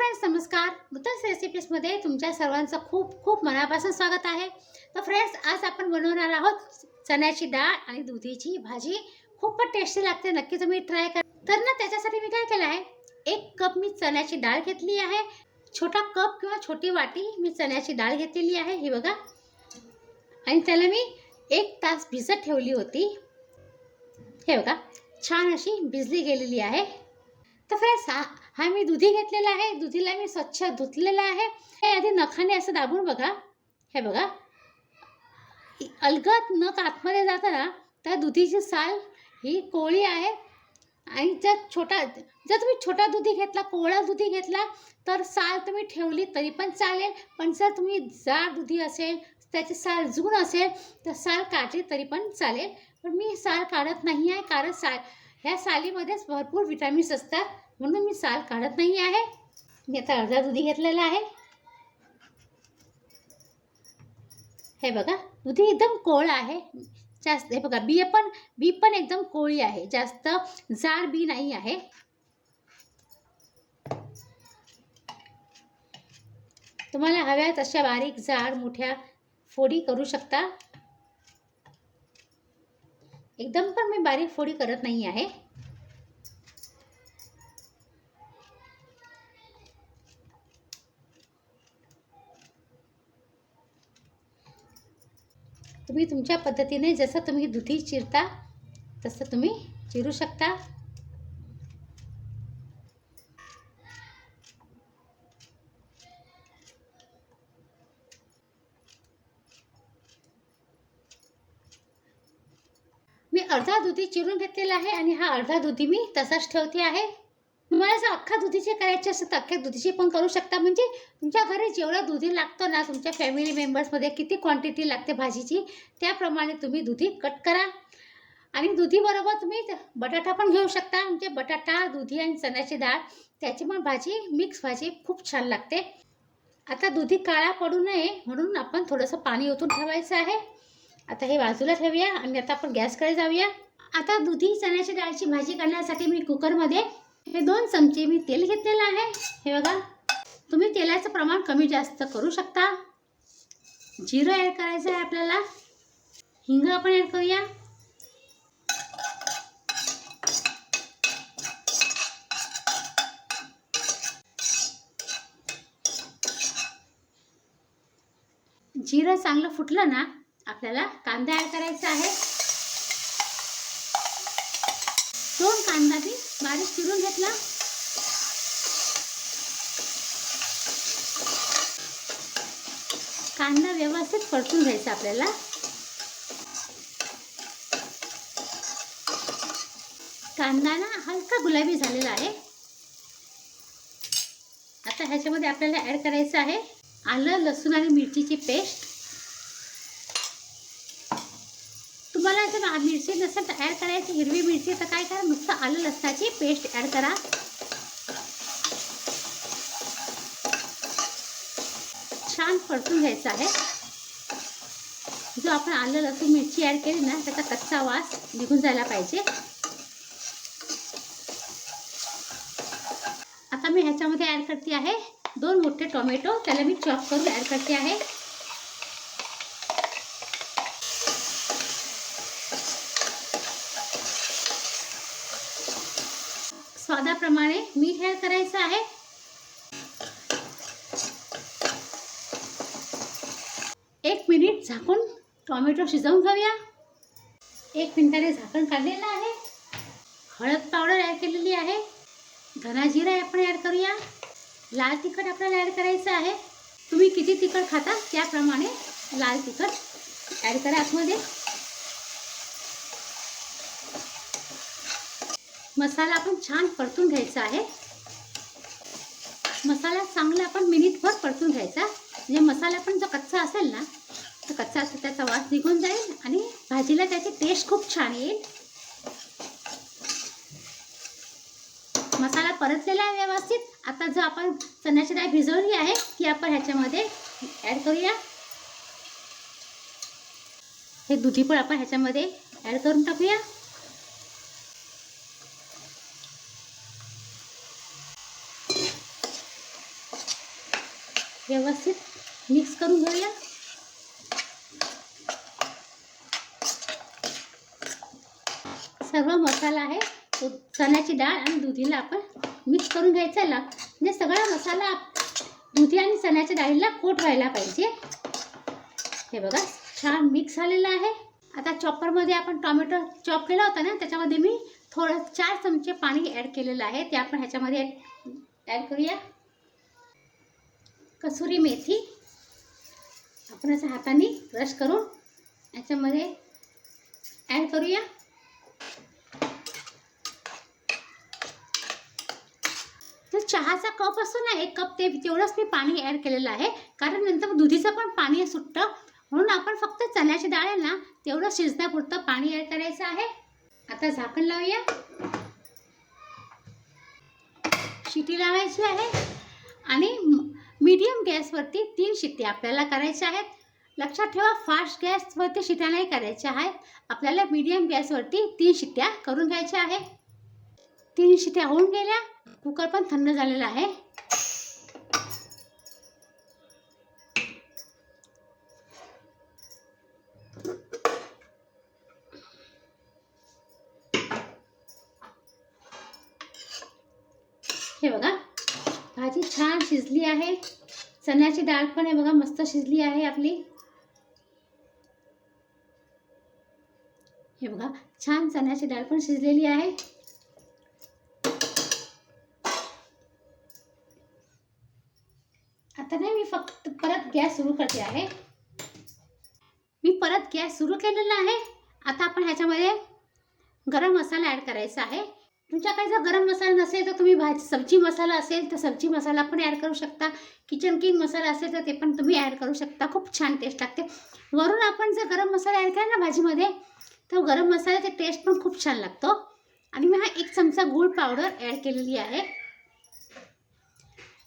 Friends नमस्कार. नूतन रेसिपीजमध्ये तुमच्या सर्वांचं खूप खूप मनापासून स्वागत आहे. तर फ्रेंड्स आज आपण बनवणार आहोत चण्याची डाळ आणि दुधीची भाजी. खूपच टेस्टी लागते नक्की तुम्ही ट्राय करा. तर ना त्याच्यासाठी मी काय केलं आहे? एक कप मी चण्याची डाळ घेतली आहे. छोटा कप किंवा छोटी वाटी मी चण्याची डाळ घेतलेली आहे ही बघा. आणि त्याला मी एक तास भिजत ठेवली होती. हे बघा छान अशी भिजली गेलेली आहे. तर फ्रेंड्स हा मी दुधी घेतलेला आहे. दुधीला मी स्वच्छ धुतलेला आहे. हे आधी नखाने असं दाबून बघा. हे बघा. इ- अलगद नख आतमध्ये जाताना त्या दुधीची साल ही कोळी आहे. आणि जर छोटा जर तुम्ही छोटा दुधी घेतला कोवळा दुधी घेतला तर साल तुम्ही ठेवली तरी पण चालेल. पण जर तुम्ही जाड दुधी असेल त्याची साल जून असेल तर साल काढली तरी पण चालेल. पण मी साल काढत नाही आहे कारण साल ह्या सालीमध्येच भरपूर विटॅमिन्स असतात. म्हणून मी साल काढत नाही आहे. मी आता अर्धा दुधी घेतलेला आहे. हे बघा दुधी एकदम कोळ आहे. जास्त हे बघा बी पण बी पण एकदम कोळी आहे. जास्त जाड बी नाही आहे. तुम्हाला हव्या तशा बारीक जाड मोठ्या फोडी करू शकता. एकदम पण मी बारीक फोडी करत नाही आहे. तुम्ही तुमच्या पद्धतीने जसं तुम्ही दुधी चिरता तसं तुम्ही चिरू शकता. मी अर्धा दुधी चिरून घेतलेला आहे आणि हा अर्धा दुधी मी तसाच ठेवते आहे. तुम्हाला जर अख्खा दुधीचे करायचे असेल तर अख्ख्या दुधीची पण करू शकता. म्हणजे तुमच्या घरी जेवढं दुधी लागतं ना तुमच्या फॅमिली मेंबर्समध्ये किती क्वांटिटी लागते भाजीची त्याप्रमाणे तुम्ही दुधी कट करा. आणि दुधीबरोबर तुम्ही त- बटाटा पण घेऊ शकता. म्हणजे बटाटा दुधी आणि चण्याची डाळ त्याची पण भाजी मिक्स भाजी खूप छान लागते. आता दुधी काळा पडू नये म्हणून आपण थोडंसं पाणी ओतून ठेवायचं आहे. आता हे बाजूला ठेवूया आणि आता आपण गॅसकडे जाऊया. आता दुधी चण्याची डाळची भाजी करण्यासाठी मी कुकरमध्ये हे दोन चमचे मी तेल घेतलेलं आहे. हे बघा तुम्ही तेलाचं प्रमाण कमी जास्त करू शकता. जिरं ॲड करायचं आहे आपल्याला. हिंग आपण ॲड करूया. जिरं चांगलं फुटलं ना आपल्याला कांदा ॲड करायचा आहे. दोन कांदा मी बारीक चिरून घेतला. कांदा व्यवस्थित परतून घ्यायचा आपल्याला. कांदा ना हलका गुलाबी झालेला आहे. आता ह्याच्यामध्ये आपल्याला ॲड करायचं आहे आलं लसूण आणि मिरचीची पेस्ट तुम्हाला जर मिरची नसेल तर ॲड करायची हिरवी मिरची तर काय करा नुसतं आलं लसणाची पेस्ट ॲड करा. छान परतून घ्यायचं आहे. जो आपण आलं लसूण मिरची ॲड केली ना त्याचा कच्चा वास निघून जायला पाहिजे. आता मी ह्याच्यामध्ये ॲड करते आहे दोन मोठे टोमॅटो त्याला मी चॉप करून ॲड करते आहे. स्वादाप्रमाणे मीठ ॲड करायचं आहे. एक मिनिट झाकून टोमॅटो शिजवून घेऊया. एक मिनिटाने झाकण काढलेलं आहे. हळद पावडर ॲड केलेली आहे. धना जिरा आपण ॲड करूया. लाल तिखट आपल्याला ॲड करायचं आहे. तुम्ही किती तिखट खाता त्याप्रमाणे लाल तिखट ॲड करा आतमध्ये. मसाला आपण छान परतून घ्यायचा आहे. मसाला चांगला आपण मिनिटभर परतून घ्यायचा. म्हणजे मसाला पण जो कच्चा असेल ना तर कच्चा असेल त्याचा वास निघून जाईल आणि भाजीला त्याची टेस्ट खूप छान येईल. मसाला परतलेला आहे व्यवस्थित. आता जो आपण चण्याची डाळ भिजवली आहे ती आपण ह्याच्यामध्ये ॲड करूया. हे दुधी पण आपण ह्याच्यामध्ये ॲड करून टाकूया. व्यवस्थित मिक्स करून घेऊया. सर्व मसाला आहे. तो चण्याची डाळ आणि दुधीला आपण मिक्स करून घ्यायचा आहे. म्हणजे सगळा मसाला दुधी आणि चण्याच्या डाळीला कोट व्हायला पाहिजे. हे बघा छान मिक्स झालेलं आहे. आता चॉपरमध्ये आपण टोमॅटो चॉप केला होता ना त्याच्यामध्ये मी थोडं चार चमचे पाणी ॲड केलेलं आहे. ते आपण ह्याच्यामध्ये ॲड करूया. कसुरी मेथी आपण असं हाताने ब्रश करून याच्यामध्ये ॲड करूया. तर चहाचा कप असतो ना एक कप ते तेवढंच मी पाणी ॲड केलेलं आहे. कारण नंतर दुधीचं पण पाणी सुटतं. म्हणून आपण फक्त चण्याची डाळ आहे ना तेवढं शिजण्यापुरतं पाणी ॲड करायचं आहे. आता झाकण लावूया. शिटी लावायची आहे. आणि मीडियम गॅसवरती तीन शिट्टी आपल्याला करायच्या आहेत. लक्षात ठेवा फास्ट गॅसवरती शिट्या नाही करायच्या आहेत. आपल्याला मीडियम गॅसवरती तीन शिट्ट्या करून घ्यायच्या आहे तीन शिट्ट्या होऊन गेल्या. कुकर पण थंड झालेला आहे. हे बघा. भाजी छान शिजली आहे. चण्याची डाळ पण आहे बघा मस्त शिजली आहे आपली. हे बघा छान चण्याची डाळ पण शिजलेली आहे. आता नाही मी फक्त परत गॅस सुरू करते आहे. मी परत गॅस सुरू केलेला आहे. आता आपण ह्याच्यामध्ये गरम मसाला ॲड करायचा आहे. तुमच्याकडे जर गरम मसाला नसेल तर तुम्ही भाजी सब्जी मसाला असेल तर सब्जी मसाला पण ॲड करू शकता. किचन किंग मसाला असेल तर ते पण तुम्ही ॲड करू शकता. खूप छान टेस्ट लागते. वरून आपण जर गरम मसाला ॲड केला ना भाजीमध्ये तर गरम मसाल्याचा टेस्ट पण खूप छान लागतो. आणि मी हा एक चमचा गूळ पावडर ॲड केलेली आहे.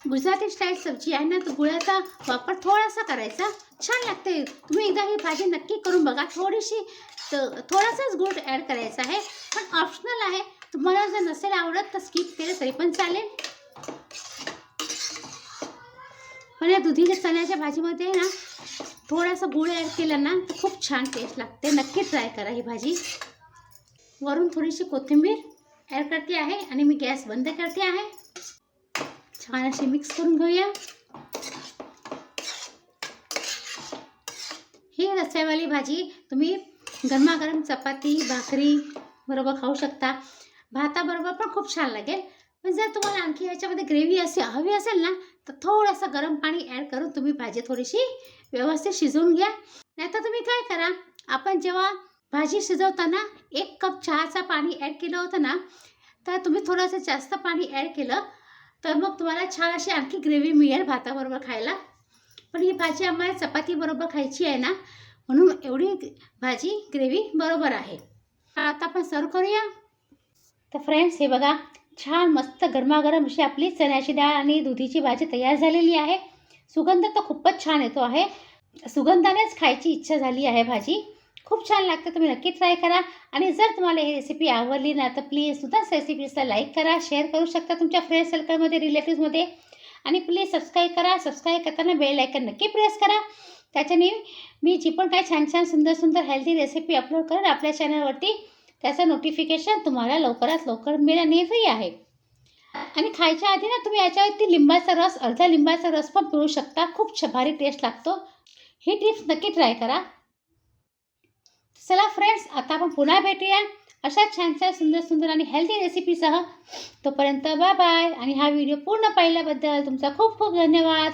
गुजराती स्टाईल सब्जी आहे ना तर गुळाचा वापर थोडासा करायचा. छान लागते. तुम्ही एकदा ही भाजी नक्की करून बघा. थोडीशी तर थोडासाच गुळ ॲड करायचा आहे. पण ऑप्शनल आहे. तुम्हाला जर नसेल आवडत तर स्किप केलं तरी पण चालेल. पण या दुधीच्या चण्याच्या भाजीमध्ये ना थोडासा गुळ ॲड केला ना तर खूप छान टेस्ट लागते. नक्की ट्राय करा ही भाजी. वरून थोडीशी कोथिंबीर ॲड करते आहे आणि मी गॅस बंद करते आहे. छान अशी मिक्स करून घेऊया. ही रस्स्यावाली भाजी तुम्ही गरमागरम चपाती भाकरी बरोबर खाऊ शकता. भाताबरोबर पण खूप छान लागेल. पण जर तुम्हाला आणखी ह्याच्यामध्ये ग्रेव्ही असे हवी असेल ना तर थोडंसं गरम पाणी ॲड करून तुम्ही भाजी थोडीशी व्यवस्थित शिजवून घ्या. नाहीतर तुम्ही काय करा आपण जेव्हा भाजी शिजवताना एक कप चहाचा पाणी ॲड केलं होतं ना तर तुम्ही थोडंसं जास्त पाणी ॲड केलं तर मग तुम्हाला छान अशी आणखी ग्रेव्ही मिळेल भाताबरोबर खायला. पण ही भाजी आम्हाला चपातीबरोबर खायची आहे ना म्हणून एवढी भाजी ग्रेव्ही बरोबर आहे. आता आपण सर्व करूया. तर फ्रेंड्स हे बघा छान मस्त गरमागरम अशी आपली चण्याची डाळ आणि दुधीची भाजी तयार झालेली आहे. सुगंध तर खूपच छान येतो आहे. सुगंधानेच खायची इच्छा झाली आहे भाजी. खूप छान लागते तुम्ही नक्की ट्राय करा. आणि जर तुम्हाला ही रेसिपी आवडली ना तर प्लीज सुद्धा रेसिपीजला लाईक करा शेअर करू शकता तुमच्या फ्रेंड सर्कलमध्ये रिलेटिव्समध्ये आणि प्लीज सबस्क्राईब करा सबस्क्राईब करताना बेल आयकन नक्की प्रेस करा. त्याच्याने मी जी पण काय छान छान सुंदर सुंदर हेल्दी रेसिपी अपलोड करेन आपल्या चॅनलवरती त्याचं नोटिफिकेशन तुम्हाला लवकरात लवकर मिळणे फ्री आहे. आणि खायच्या आधी ना तुम्ही याच्यावरती लिंबाचा रस अर्धा लिंबाचा रस पण पिळू शकता. खूप छ भारी टेस्ट लागतो. ही टिप्स नक्की ट्राय करा. चला फ्रेंड्स आता आपण पुन्हा भेटूया. अशा छान छान सुंदर सुंदर आणि हेल्दी रेसिपीसह तोपर्यंत बाय बाय आणि हा व्हिडिओ पूर्ण पाहिल्याबद्दल तुमचा खूप खूप धन्यवाद.